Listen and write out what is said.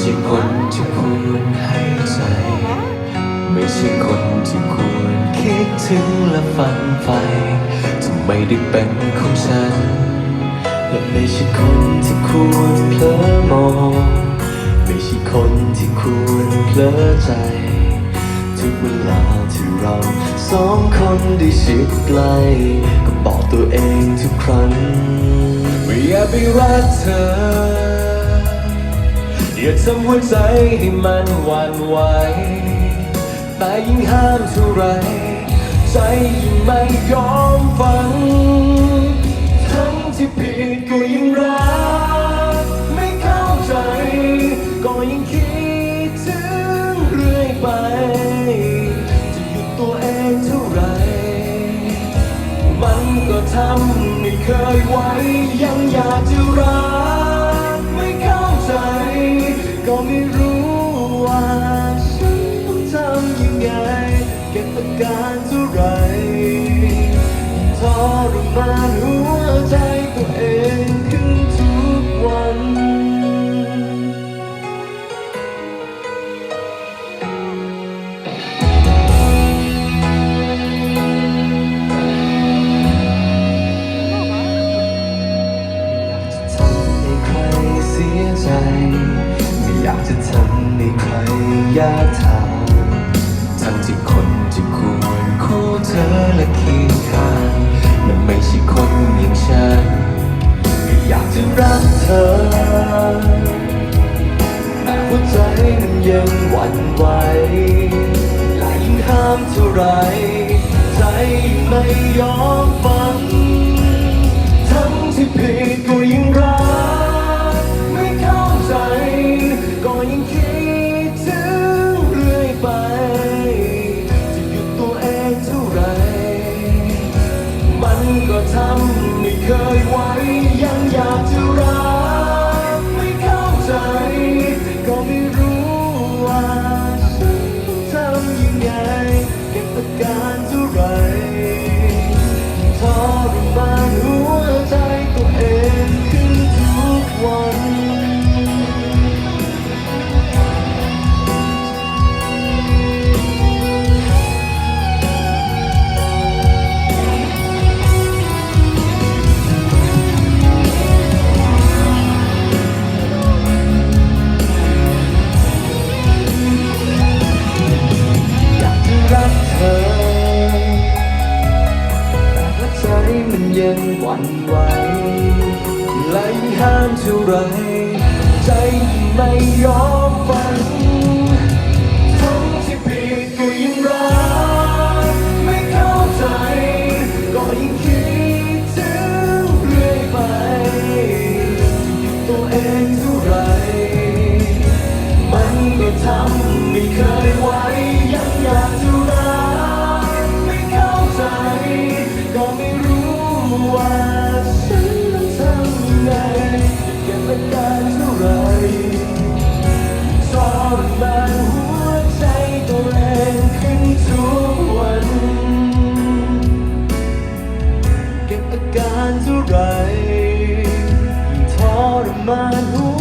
ใช่คนที่ควรให้ใจ ไม่ใช่คนที่ควรคิดถึงและฝันไปทำไมได้เป็นของฉัน และไม่ใช่คนที่ควรเพลอมอง ไม่ใช่คนที่ควรเพลอใจ ทุกเวลาที่เราสองคนได้ชิดใกล้ก็บอกตัวเองทุกครั้ง ไม่อยากไปรักเธอ อย่าทำหัวใจให้มันหวั่นไหวแต่ยิ่งห้ามเท่าไร ใจยิ่งไม่ยอมฟัง ทั้งที่ผิดก็ยิ่งรัก การเท่าไรทรมานหัวใจตัวเองขึ้นทุกวันอยากจะทำให้ใครเสียใจไม่อยากจะทำให้ใครยากทาท ที่ควรคู่เธอและเคียงข้างมันไม่ใช่คนอย่างฉันไม่อยากจะรักเธอ แต่หัวใจมันยังหวั่นไหวและยิ่งห้ามเท่าไร ใจยิ่งไม่ยอมฟังทั้งที่ผิด ทำไม่เคยไหวยังอยากจะรักไม่เข้าใจ ก็ไม่รู้ว่าฉันทำยังไงเก็บอาการเท่าไรังหวั่นไหวไหลห้ามเท่าไร ใจไม่ยอมฟังทั้งที่ผิดก็ยังรัก ไม่เข้าใจ ก็ยังคิดถึงเรื่อยไปตัวเองเท่าไร มันก็ทำไม่เคยไหวยังอยากเท่าไเท่าไรยิ่งทรมานหัว